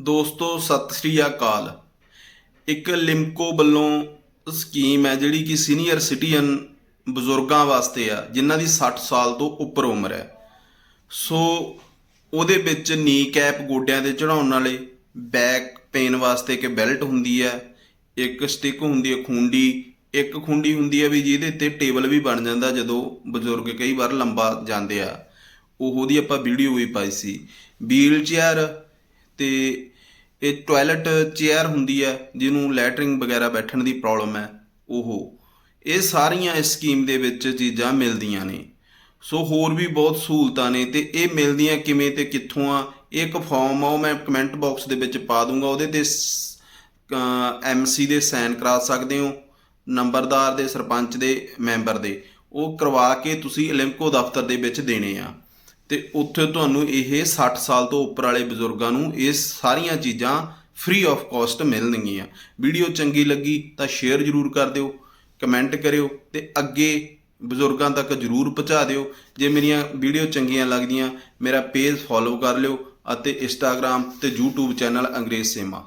ਦੋਸਤੋ, ਸਤਿ ਸ੍ਰੀ ਅਕਾਲ। ਇੱਕ ਲਿਮਕੋ ਵੱਲੋਂ ਸਕੀਮ ਹੈ ਜਿਹੜੀ ਕਿ ਸੀਨੀਅਰ ਸਿਟੀਜ਼ਨ ਬਜ਼ੁਰਗਾਂ ਵਾਸਤੇ ਆ, ਜਿਨ੍ਹਾਂ ਦੀ 60 ਸਾਲ ਤੋਂ ਉੱਪਰ ਉਮਰ ਹੈ। ਸੋ ਉਹਦੇ ਵਿੱਚ ਨੀ ਕੈਪ ਗੋਡਿਆਂ ਤੇ ਚੜਾਉਣ ਵਾਲੇ ਬੈਕ ਪੇਨ ਵਾਸਤੇ ਇੱਕ ਬੈਲਟ ਹੁੰਦੀ ਹੈ, ਇੱਕ ਸਟਿਕ ਹੁੰਦੀ ਹੈ, ਖੁੰਡੀ, ਇੱਕ ਖੁੰਡੀ ਹੁੰਦੀ ਹੈ ਵੀ ਜਿਹਦੇ ਤੇ ਟੇਬਲ ਵੀ ਬਣ ਜਾਂਦਾ ਜਦੋਂ ਬਜ਼ੁਰਗ ਕਈ ਵਾਰ ਲੰਬਾ ਜਾਂਦੇ ਆ। ਉਹਦੀ ਆਪਾਂ ਵੀਡੀਓ ਵੀ ਪਾਈ ਸੀ। ਵੀਲ ਚੇਅਰ ਤੇ ਇਹ ਟਾਇਲਟ ਚੇਅਰ ਹੁੰਦੀ ਹੈ, ਜਿਹਨੂੰ ਲੈਟਰਿੰਗ ਵਗੈਰਾ ਬੈਠਣ ਦੀ ਪ੍ਰੋਬਲਮ ਹੈ, ਉਹ। ਇਹ ਸਾਰੀਆਂ ਇਸ ਸਕੀਮ ਦੇ ਵਿੱਚ ਚੀਜ਼ਾਂ ਮਿਲਦੀਆਂ ਨੇ। ਸੋ ਹੋਰ ਵੀ ਬਹੁਤ ਸਹੂਲਤਾਂ ਨੇ ਤੇ ਇਹ ਮਿਲਦੀਆਂ ਕਿਵੇਂ ਤੇ ਕਿੱਥੋਂ ਆ, ਇਹ ਇੱਕ ਫਾਰਮ ਆ, ਉਹ ਮੈਂ ਕਮੈਂਟ ਬਾਕਸ ਦੇ ਵਿੱਚ ਪਾ ਦੂੰਗਾ, ਉਹਦੇ ਤੇ ਐਮਸੀ ਦੇ ਸਾਈਨ ਕਰਾ ਸਕਦੇ ਹੋ, ਨੰਬਰਦਾਰ ਦੇ, ਸਰਪੰਚ ਦੇ ਮੈਂਬਰ ਦੇ। ਉਹ ਕਰਵਾ ਕੇ ਤੁਸੀਂ ਲਿਮਕੋ ਦਫ਼ਤਰ ਦੇ ਵਿੱਚ ਦੇਣੇ ਆ। ਤੇ ਉੱਥੇ ਤੁਹਾਨੂੰ ਇਹ 60 ਸਾਲ ਤੋਂ ਉੱਪਰ ਵਾਲੇ ਬਜ਼ੁਰਗਾਂ ਨੂੰ ਇਹ ਸਾਰੀਆਂ ਚੀਜ਼ਾਂ ਫ੍ਰੀ ਆਫ ਕਾਸਟ ਮਿਲਣਗੀਆਂ। ਵੀਡੀਓ ਚੰਗੀ ਲੱਗੀ ਤਾਂ ਸ਼ੇਅਰ ਜ਼ਰੂਰ ਕਰ ਦਿਓ ਕਮੈਂਟ ਕਰਿਓ ਤੇ ਅੱਗੇ ਬਜ਼ੁਰਗਾਂ ਤੱਕ ਜ਼ਰੂਰ ਪਹੁੰਚਾ ਦਿਓ। ਜੇ ਮੇਰੀਆਂ ਵੀਡੀਓ ਚੰਗੀਆਂ ਲੱਗਦੀਆਂ, ਮੇਰਾ ਪੇਜ ਫੋਲੋ ਕਰ ਲਿਓ ਅਤੇ ਇੰਸਟਾਗ੍ਰam ਤੇ YouTube ਚੈਨਲ ਅੰਗਰੇਜ਼ ਸੇਮਾ।